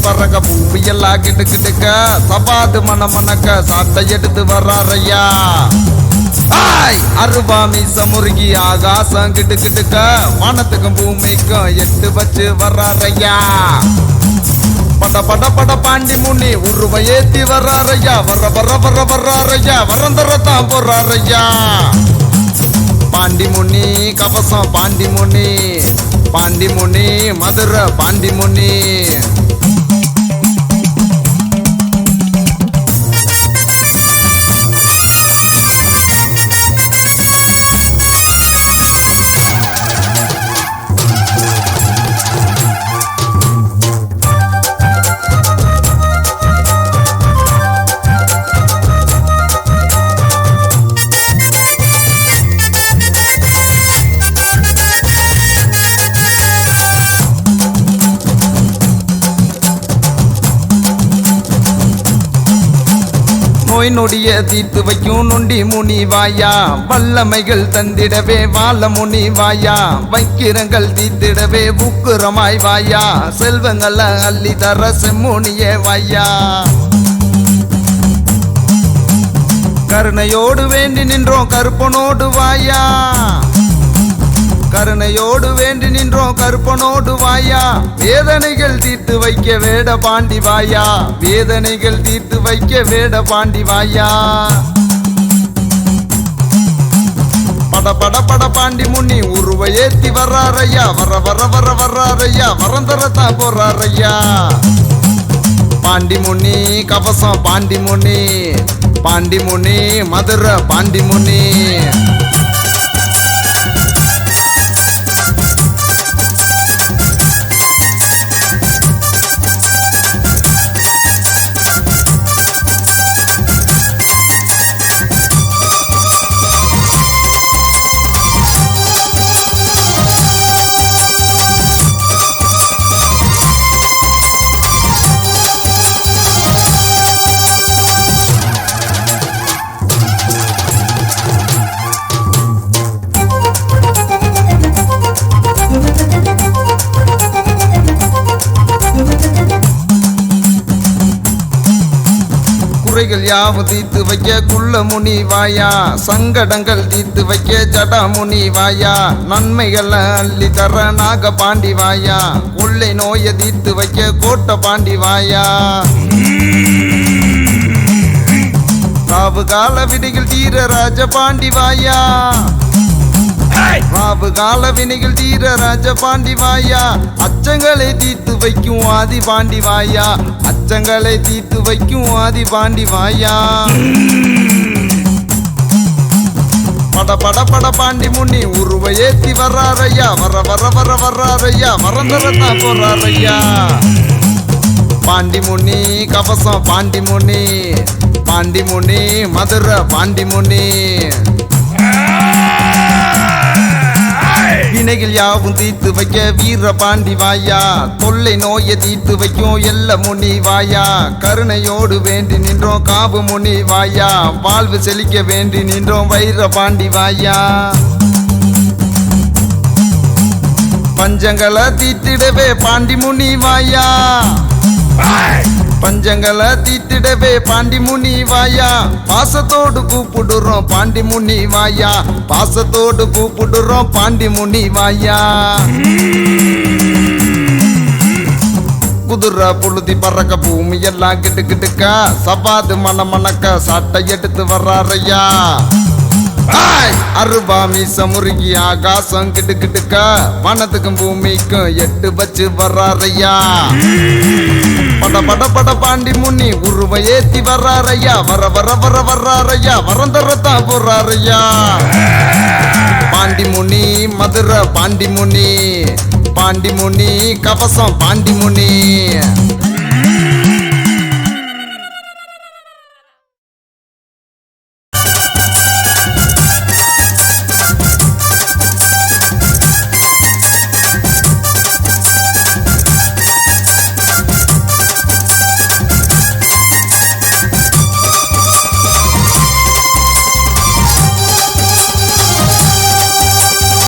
பறக்க பூமி கிட்டு கிட்டுக்க சபாது மன மணக்க சாட்டை எடுத்து வர்றாரையா? அருவாமி சமுருகி முருகி ஆகாசம் கிட்டு கிட்டுக்க வானத்துக்கும் பூமிக்கும் எட்டு வச்சு வர்றாரையா? பட பட பட பாண்டி முனி உருவ ஏத்தி வர்றாரையா? வர வர வர வர்றாரையா? வரந்தரத்தான் போறாரையா பாண்டி முனி கவசம் பாண்டி முனி பாண்டி முனி மதுரை பாண்டி முனி நோய் நொடிய தீர்த்து வைக்கும் நொண்டி முனி வாயா. வல்லமைகள் தந்திடவே வாழ முனி வாயா. வைக்கிரங்கள் தீர்த்திடவே உக்குரமாய் வாயா. செல்வங்கள அள்ளி தர செம்முனியே வாயா. கருணையோடு வேண்டி நின்றோம் கருப்பனோடு வாயா. கருணையோடு வேண்டி நின்றோம் கருப்பனோடு வாயா. வேதனைகள் தீர்த்து வைக்க வேட பாண்டி வாயா. வேதனைகள் தீர்த்து வைக்க வேட பாண்டி வாயா. பட பட பட பாண்டி முன்னி உருவ ஏத்தி வர்றாரையா. வர வர வர வர்றாரையா. வரந்தரத்தான் போறாரையா. பாண்டி முனி கவசம் பாண்டி முனி பாண்டி முனி மதுரை பாண்டி முனி குறைகள் யாவும் தீர்த்து வைக்க குள்ள முனி வாயா? சங்கடங்கள் தீர்த்து வைக்க ஜடா முனி வாயா? நன்மைகள் அள்ளி தர நாக பாண்டி வாயா? கொள்ளை நோயை தீர்த்து வைக்க கோட்டை பாண்டி வாயா? காவு கால விடிகள் தீர ராஜ பாண்டி வாயா? மாவு கால வினைகள் தீர ராஜ பாண்டி வாயா அச்சங்களை தீர்த்து வைக்கும் ஆதி பாண்டி வாயா அச்சங்களை தீர்த்து வைக்கும் ஆதி பாண்டி வாயா பட பட பட பாண்டி முன்னி உருவ ஏத்தி வர்றாரையா? வர வர வர வர்றாரையா? வரந்தரத்தான் போறாரையா? பாண்டி முனி கவசம் பாண்டி முனி பாண்டி முனி மதுரை பாண்டி முனி வினைகள் யாவும் தீர்த்து வைக்க வீர பாண்டி வாயா? தொல்லை நோயை தீர்த்து வைக்கும் எல்ல முனி வாயா? கருணையோடு வேண்டி நின்றோம் காவு முனி வாயா? வாழ்வு செழிக்க வேண்டி நின்றோம் வைர பாண்டி வாயா? பஞ்சங்களை தீர்த்திடவே பாண்டி முனி வாயா? பஞ்சங்களை தீட்டிடவே பாண்டி முனி வாயா. பாசத்தோடு கூப்பிடுறோம் பாண்டி முனி வாயா. பாசத்தோடு கூப்பிடுறோம் பாண்டி முனி வாயா. குதிரை புழுதி பறக்க பூமி எல்லாம் கிட்டு கிட்டுக்கா. சபாது மன மணக்க சட்டை எடுத்து வர்றாரையா. ஆய்! அருவா மீச முருகி ஆகாசம் கிட்டு கிட்டுக்க. வனத்துக்கும் பூமிக்கும் எட்டு வச்சு வர்றாரையா. பட பட பட பாண்டி முன்னி உருவ ஏத்தி வர்றாரையா வர வர வர வர்றாரையா வரந்தரத்தான் போறாரையா பாண்டி முனி மதுரை பாண்டி முனி பாண்டி முனி கவசம் பாண்டி முனி